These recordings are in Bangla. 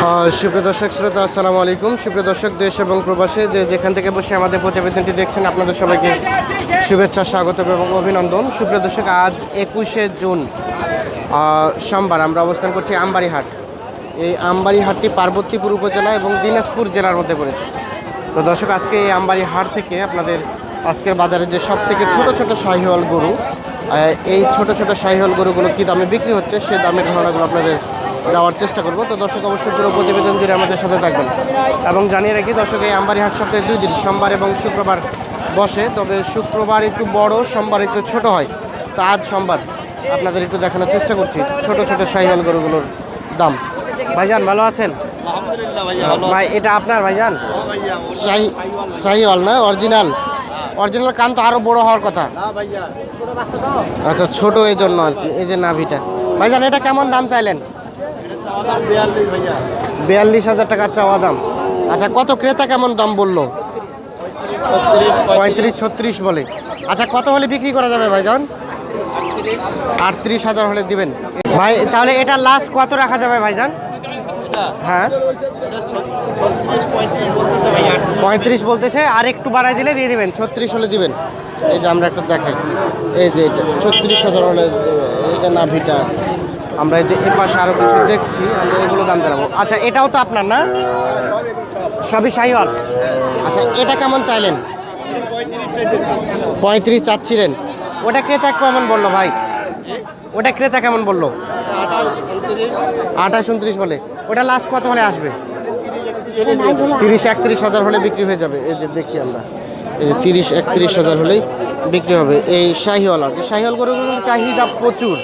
সুপ্রিয় দর্শক, শ্রোতা, আসসালামু আলাইকুম। সুপ্রিয় দর্শক, দেশ এবং প্রবাসে, যে যেখান থেকে বসে আমাদের প্রতিবেদনটি দেখছেন, আপনাদের সবাইকে শুভেচ্ছা, স্বাগত এবং অভিনন্দন। সুপ্রিয় দর্শক, আজ একুশে জুন সোমবার আমরা অবস্থান করছি আমবাড়ি হাট এই আমবাড়ি হাটটি পার্বতীপুর উপজেলা এবং দিনাজপুর জেলার মধ্যে পড়েছে। তো দর্শক, আজকে এই আমবাড়ি হাট থেকে আপনাদের আজকের বাজারে যে সব থেকে ছোটো ছোটো শাহিওয়াল গরু এই ছোট ছোট শাহিওয়াল গরুগুলো কী দামে বিক্রি হচ্ছে, সে দামের ধারণাগুলো আপনাদের দেওয়ার চেষ্টা করব। তো দর্শক অবশ্যই পুরো প্রতিবেদন জুড়ে আমাদের সাথে থাকবেন। এবং জানিয়ে রাখি দর্শক এই আমবাড়ি হাট সপ্তাহে দুই দিন সোমবার এবং শুক্রবার বসে। তবে শুক্রবার একটু বড় সোমবার একটু ছোট হয়। তো আজ সোমবার আপনাদের একটু দেখানোর চেষ্টা করছি ছোট ছোট শাহিওয়াল গরুগুলোর দাম। ভাইজান ভালো আছেন? আলহামদুলিল্লাহ ভাই এটা আপনার ভাইজান? ভাইয়া শাহি না অরিজিনাল? অরিজিনাল কান তো আরও বড় হওয়ার কথা। না ভাইয়া। ছোট বাচ্চা তো। আচ্ছা ছোট এই জন্য আর কি এই যে নাভিটা। ভাইজান এটা কেমন দাম চাইলেন? বিয়াল্লিশ হাজার টাকা চাওয়া দাম। আচ্ছা কত ক্রেতা কেমন দাম বলল? পঁয়ত্রিশ, ছত্রিশ বলে। আচ্ছা কত হলে বিক্রি করা যাবে ভাইজান? আটত্রিশ হাজার হলে দিবেন। ভাই, তাহলে এটা লাস্ট কত রাখা যাবে ভাইজান? হ্যাঁ। পঁয়ত্রিশ বলতেছে, আর একটু বাড়াই দিলে দিয়ে দিবেন, ছত্রিশ হলে দিবেন। এই যে আমরা একটু দেখাই। এই যে এটা, ছত্রিশ হাজার হলে এটা না ভিটা। আমরা এই যে এ পাশে আরও কিছু দেখছি, আমরা এগুলো দাম জানাব। আচ্ছা এটাও তো আপনার না? সবই শাহিওয়াল আচ্ছা এটা কেমন চাইলেন? পঁয়ত্রিশ চাচ্ছিলেন। ওটা ক্রেতা কেমন বলল ভাই? ওটা ক্রেতা কেমন বলল? আঠাশ উনত্রিশ বলে। ওটা লাস্ট কত হলে আসবে? তিরিশ একত্রিশ হাজার হলে বিক্রি হয়ে যাবে। এই যে দেখি আমরা। এই যে তিরিশ একত্রিশ হাজার হলেই বিক্রি হবে। এই শাহিওয়াল আর কি। শাহিওয়াল গরুগুলোর চাহিদা প্রচুর।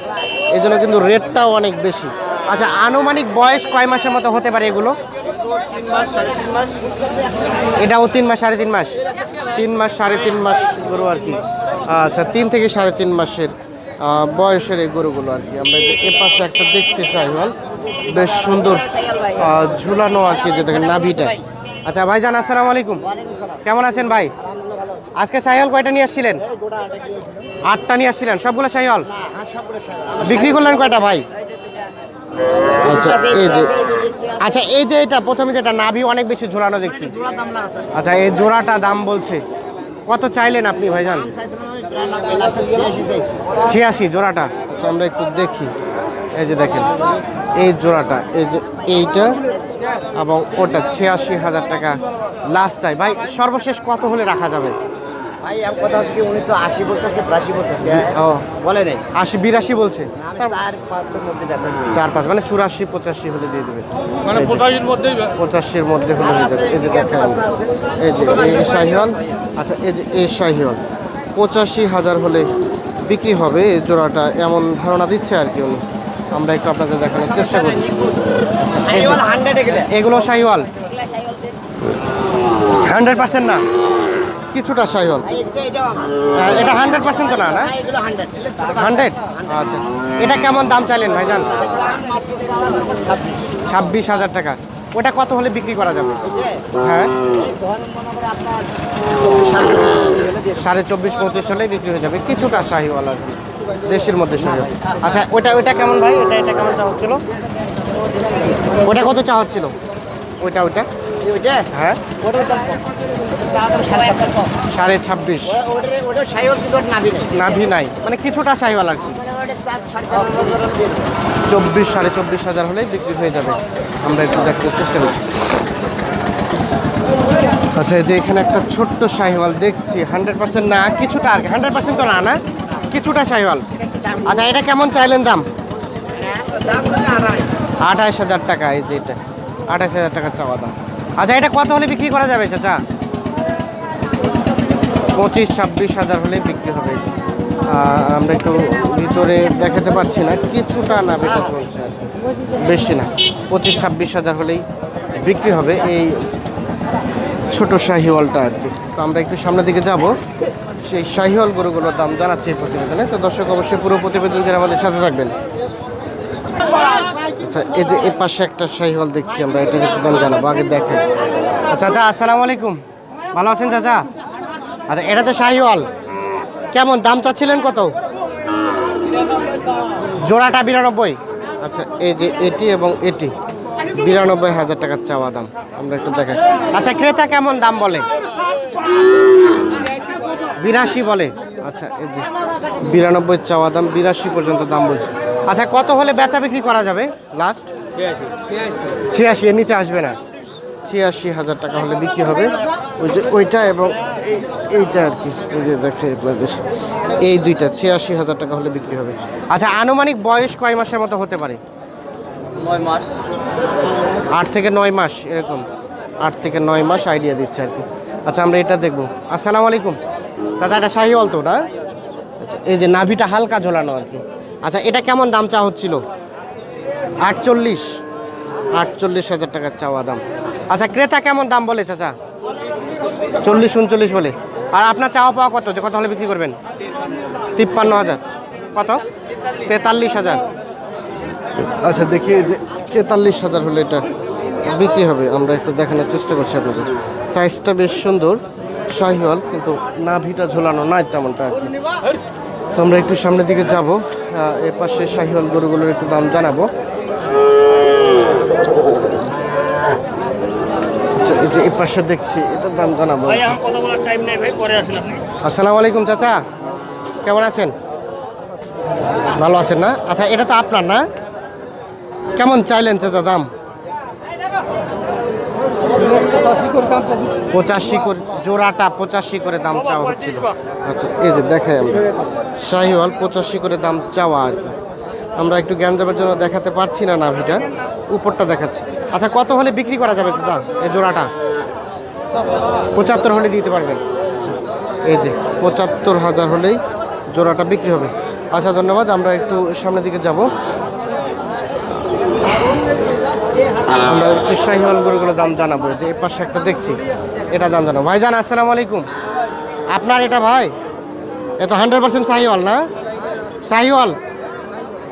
এই জন্য কিন্তু রেটটাও অনেক বেশি। আচ্ছা আনুমানিক বয়স কয় মাসের মতো হতে পারে এগুলো? এটাও তিন মাস সাড়ে তিন মাস? তিন মাস সাড়ে তিন মাস গরু আর কি। আচ্ছা তিন থেকে সাড়ে তিন মাসের বয়সের এই গরুগুলো আর কি। আমরা যে এ পাশে একটা দেখছি সাইওয়াল বেশ সুন্দর ঝুলানো আর কি যে দেখেন নাভিটা। আচ্ছা ভাইজান আসসালামু আলাইকুম। কেমন আছেন ভাই? আজকে সাইহল কয়টা নিয়ে আসছিলেন? আটটা নিয়ে আসছিলেন। সবগুলো সাইহল? বিক্রি করলেন কয়টা ভাই? আচ্ছা এই যে আচ্ছা এই যে এটা প্রথমে যেটা, নাভি অনেক বেশি ঝোলানো দেখছি। আচ্ছা এই জোড়াটা দাম বলছে। কত চাইলেন আপনি ভাই ভাইজান? ছিয়াশি জোড়াটা। আচ্ছা আমরা একটু দেখি। এই যে দেখেন, এই জোড়াটা, এই যে এইটা, এবং ওটা ছিয়াশি হাজার টাকা। লাস্ট চাই। ভাই, সর্বশেষ কত হলে রাখা যাবে? ভাই আমার কথা হচ্ছে কি উনি তো আশি বলতেছে বিরাশি বলতেছে ও। বলে নেই? আশি বিরাশি বলছে। চার পাঁচের মধ্যে বেচা চার পাঁচ মানে চুরাশি পঁচাশি হলে দিয়ে দেবে। মানে পঁচাশির মধ্যেই পঁচাশির মধ্যে হলে হয়ে যাবে। এই যে দেখেন। এই যে এই শাহিওয়াল। আচ্ছা এই যে এই শাহিওয়াল। পঁচাশি হাজার হলে বিক্রি হবে এই জোড়াটা এমন ধারণা দিচ্ছে আর কি উনি। আমরা একটু আপনাদের দেখানোর চেষ্টা করছি। আচ্ছা, যে- এগুলো শাহিওয়াল। হান্ড্রেড পার্সেন্ট না। কিছুটা শাহিওয়াল এটা হান্ড্রেড পার্সেন্ট তো না না? হান্ড্রেড আচ্ছা। এটা কেমন দাম চাইলেন ভাই ভাইজান? ছাব্বিশ হাজার টাকা। ওটা কত হলে বিক্রি করা যাবে? হ্যাঁ? সাড়ে চব্বিশ, পঁচিশ হলে বিক্রি হয়ে যাবে। কিছুটা শাহিওয়াল আর দেশের মধ্যে শাহিওয়াল আচ্ছা ওটা ওইটা কেমন ভাই? এটা এটা কেমন চা হচ্ছিল? ওটা কত চা হচ্ছিল? ওইটা ওইটা ওইটা? হ্যাঁ। ওটার দাম সাড়ে ছাব্বিশ। নাভি নাই। মানে কিছুটা শাহিওয়াল আর কি। মানে চব্বিশ সাড়ে চব্বিশ হাজার হলেই বিক্রি হয়ে যাবে। আমরা একটু দেখার চেষ্টা করছি। আচ্ছা এই যে এখানে একটা ছোট্ট শাহিওয়াল দেখছি। হান্ড্রেড পার্সেন্ট না কিছুটা আর হান্ড্রেড পার্সেন্ট তো না না? কিছুটা শাহিওয়াল আচ্ছা এটা কেমন চাইলেন দাম? দাম আঠাশ হাজার টাকা এই যে এটা। আঠাশ হাজার টাকা চাওয়া দাম। আচ্ছা এটা কত হলে বিক্রি করা যাবে চাচা? পঁচিশ, ছাব্বিশ হাজার হলে বিক্রি হবে। আমরা একটু ভিতরে দেখাতে পারছি না, কিছুটা না বেটা চলছে আর বেশি না, পঁচিশ, ছাব্বিশ হাজার হলেই বিক্রি হবে এই ছোট শাহিওয়ালটা আর কি। তো আমরা একটু সামনের দিকে যাব, সেই শাহিওয়াল গরুগুলোর দাম জানাচ্ছি এই প্রতিবেদনে। তো দর্শক, অবশ্যই পুরো প্রতিবেদন যারা আমাদের সাথে থাকবেন। আচ্ছা এই যে এ পাশে একটা শাহিওয়াল দেখছি আমরা এটার একটু দাম জানাব আগে দেখাই। আচ্ছা চাচা আসসালামু আলাইকুম। ভালো আছেন চাচা? আচ্ছা এটা তো শাহিওয়াল কেমন দাম চাচ্ছিলেন কত? জোড়াটা বিরানব্বই। আচ্ছা এই যে এটি এবং এটি বিরানব্বই হাজার টাকার চাওয়া দাম আমরা একটু দেখাই। আচ্ছা ক্রেতা কেমন দাম বলে? বিরাশি বলে। আচ্ছা এই যে বিরানব্বই চাওয়া দাম বিরাশি পর্যন্ত দাম বলছে। আচ্ছা কত হলে বেচা বিক্রি করা যাবে লাস্ট ছিয়াশি এর নিচে আসবে না। ছিয়াশি হাজার টাকা হলে বিক্রি হবে। ওই যে ওইটা এবং এই এইটা আর কি এই যে দেখে আপনাদের। এই দুইটা ছিয়াশি হাজার টাকা হলে বিক্রি হবে। আচ্ছা আনুমানিক বয়স কয় মাসের মতো হতে পারে? নয় মাস। আট থেকে নয় মাস এরকম। আট থেকে নয় মাস আইডিয়া দিচ্ছে আর কি। আচ্ছা আমরা এটা দেখব। আসসালামু আলাইকুম। চাচা এটা শাহি তো না? আচ্ছা এই যে নাভিটা হালকা ঝোলানো আর কি। আচ্ছা এটা কেমন দাম চা হচ্ছিল? আটচল্লিশ। আটচল্লিশ হাজার টাকার চাওয়া দাম। আচ্ছা ক্রেতা কেমন দাম বলে চাচা? চল্লিশ উনচল্লিশ বলে। আর আপনার চাওয়া পাওয়া কত? যে কত হলে বিক্রি করবেন? তিপ্পান্ন হাজার। কত? তেতাল্লিশ হাজার। আচ্ছা দেখি যে তেতাল্লিশ হাজার হলে এটা বিক্রি হবে। আমরা একটু দেখানোর চেষ্টা করছি আপনাদের। সাইজটা বেশ সুন্দর, শাহিওয়াল, কিন্তু নাভিটা ঝোলানো নাই তেমনটা আর কি। তো আমরা একটু সামনের দিকে যাব। এ পাশে শাহিওয়াল গরুগুলোর একটু দাম জানাব। আচ্ছা, এই যে এই পাশে দেখছি এটার দাম জানাব আসসালামু আলাইকুম চাচা। কেমন আছেন? ভালো আছেন না? আচ্ছা এটা তো আপনার না? কেমন চাইলেন চাচা দাম? পঁচাশি করে জোড়াটা পঁচাশি করে দাম চাওয়া হচ্ছিল। আচ্ছা এই যে দেখাই আমরা। শাহিওয়াল পঁচাশি করে দাম চাওয়া আর কি। আমরা একটু গ্যাঞ্জামের জন্য দেখাতে পারছি না নাভিটা। উপরটা দেখাচ্ছি। আচ্ছা কত হলে বিক্রি করা যাবে চাচা এই জোড়াটা? পঁচাত্তর হলে দিতে পারবেন। আচ্ছা এই যে পঁচাত্তর হাজার হলেই জোড়াটা বিক্রি হবে। আচ্ছা ধন্যবাদ। আমরা একটু সামনের দিকে যাব। আমরা একটু শাহিওয়াল দাম জানাব, যে এই পাশে একটা দেখছি, এটা দাম জানাব। ভাই জান আসসালামু আলাইকুম। আপনার এটা ভাই? এটা হান্ড্রেড পার্সেন্ট শাহিওয়াল না? শাহিওয়াল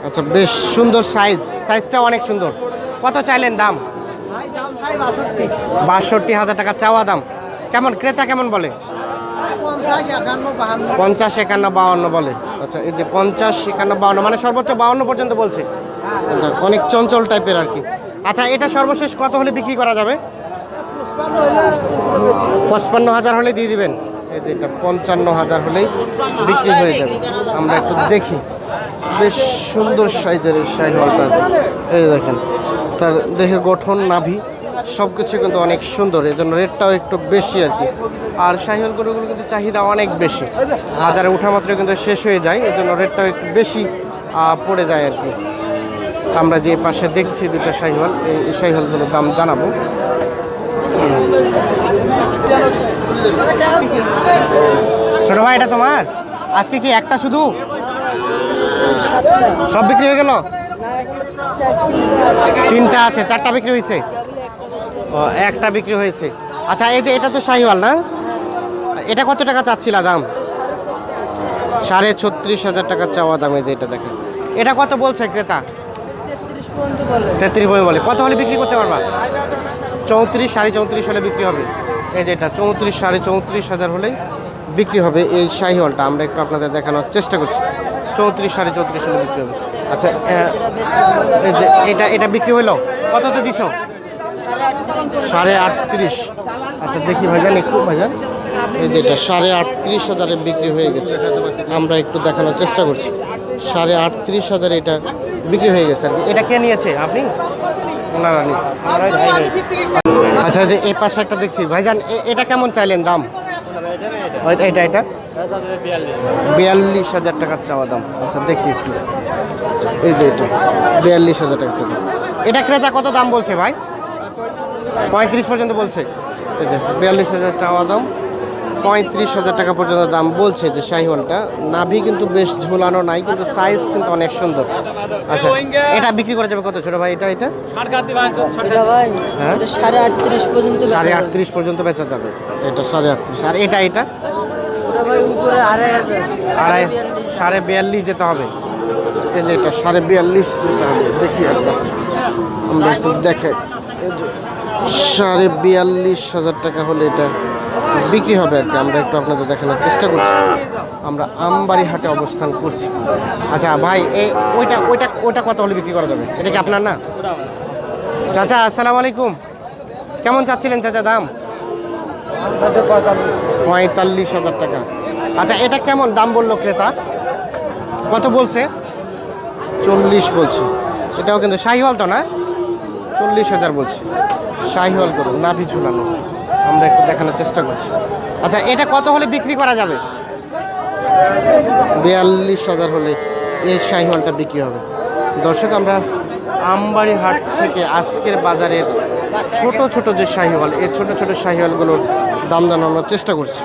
আচ্ছা বেশ সুন্দর সাইজ সাইজটা অনেক সুন্দর। কত চাইলেন দাম? বাষট্টি হাজার টাকা চাওয়া দাম। কেমন? ক্রেতা কেমন বলে? পঞ্চাশ একান্ন বাউন্ন বলে। আচ্ছা এই যে পঞ্চাশ একান্ন বাউন্ন মানে সর্বোচ্চ বাউন্ন পর্যন্ত বলছে। আচ্ছা অনেক চঞ্চল টাইপের আর কি। আচ্ছা এটা সর্বশেষ কত হলে বিক্রি করা যাবে? পঁচপান্ন হাজার হলে দিয়ে দিবেন। এই যে এটা পঞ্চান্ন হাজার হলেই বিক্রি হয়ে যাবে। আমরা একটু দেখি। বেশ সুন্দর সাইজের এই শাহিওয়ালটা আর কি। এই দেখেন, তার দেহের গঠন, নাভি সব কিছু কিন্তু অনেক সুন্দর। এই জন্য রেটটাও একটু বেশি আর কি। আর শাহিওয়াল গরুগুলো কিন্তু চাহিদা অনেক বেশি। বাজারে ওঠা মাত্র কিন্তু শেষ হয়ে যায়, এই জন্য রেটটাও একটু বেশি পড়ে যায় আর কি। আমরা যে পাশে দেখছি দুটো শাহিওয়াল, এই শাহিওয়ালগুলোর দাম জানাব। ছোট ভাই, এটা তোমার? আজকে কি একটা শুধু? সব বিক্রি হয়ে গেল? তিনটা আছে, চারটা বিক্রি হয়েছে? ও, একটা বিক্রি হয়েছে। আচ্ছা এই যে এটা তো শাহিওয়াল না? এটা কত টাকা চাচ্ছিলা দাম? সাড়ে ছত্রিশ হাজার টাকা চাওয়া দাম যে এটা দেখেন। এটা কত বলছে ক্রেতা? তেত্রিশ বলে। কত হলে বিক্রি করতে পারবা? চৌত্রিশ, সাড়ে চৌত্রিশ হলে বিক্রি হবে। এই যে এটা, চৌত্রিশ, সাড়ে চৌত্রিশ হাজার হলেই বিক্রি হবে এই শাহিওয়ালটা আমরা একটু আপনাদের দেখানোর চেষ্টা করছি। চৌত্রিশ, সাড়ে চৌত্রিশ হলে বিক্রি হবে। আচ্ছা এটা এটা বিক্রি হলো কততে দিছো? সাড়ে আটত্রিশ। আচ্ছা দেখি ভাইজান, একটু ভাইজান। এই যে এটা, সাড়ে আটত্রিশ হাজারে বিক্রি হয়ে গেছে। আমরা একটু দেখানোর চেষ্টা করছি। সাড়ে আটত্রিশ হাজারে এটা বিক্রি হয়ে গেছে আর কি। এটা কে নিয়েছে? আপনি? ওনারা নিয়েছে। আচ্ছা যে এই পাশে একটা দেখছি। ভাইজান এটা কেমন চাইলেন দাম? এটা এটা বিয়াল্লিশ হাজার টাকার চাওয়া দাম। আচ্ছা দেখি একটু। আচ্ছা এই যে এটা। বিয়াল্লিশ হাজার টাকা চাওয়া। এটা ক্রেতা কত দাম বলছে ভাই? পঁয়ত্রিশ পর্যন্ত বলছে। এই যে, বিয়াল্লিশ হাজার চাওয়া দাম। পঁয়ত্রিশ হাজার টাকা পর্যন্ত দাম বলছে যে শাহিওয়ালটা। নাভি কিন্তু বেশ ঝুলানো নাই কিন্তু সাইজ কিন্তু অনেক সুন্দর। আচ্ছা এটা বিক্রি করা যাবে কত ছোট ভাই? এটা এটা? হ্যাঁ? সাড়ে আটত্রিশ পর্যন্ত বেচা সাড়ে। আটত্রিশ পর্যন্ত বেচা যাবে। এটা সাড়ে আটত্রিশ। আর এটা এটা? আড়াই। সাড়ে বিয়াল্লিশ যেতে হবে। এই যে এটা সাড়ে বিয়াল্লিশ যেতে হবে। দেখি একবার। আমরা একটু দেখাই সাড়ে বিয়াল্লিশ হাজার টাকা হলে এটা বিক্রি হবে আর কি। আমরা একটু আপনাদের দেখানোর চেষ্টা করছি। আমরা আমবাড়ি হাটে অবস্থান করছি। আচ্ছা ভাই এই ওইটা ওইটা ওইটা কত হলে বিক্রি করা যাবে? এটা কি আপনার না? চাচা আসসালামু আলাইকুম। কেমন চাচ্ছিলেন চাচা দাম? পঁয়তাল্লিশ হাজার টাকা। আচ্ছা এটা কেমন দাম বলল ক্রেতা? কত বলছে? চল্লিশ বলছে। এটাও কিন্তু শাহিওয়াল তো না? চল্লিশ হাজার বলছে। শাহিওয়াল করুন নাভি ঝুলানো। আমরা একটু দেখানোর চেষ্টা করছি। আচ্ছা এটা কত হলে বিক্রি করা যাবে? বিয়াল্লিশ হাজার হলে এই শাহিওয়ালটা বিক্রি হবে। দর্শক, আমরা আমবাড়ি হাট থেকে আজকের বাজারের ছোট ছোট যে শাহিওয়াল এই ছোট ছোট শাহিওয়ালগুলোর দাম জানানোর চেষ্টা করছি।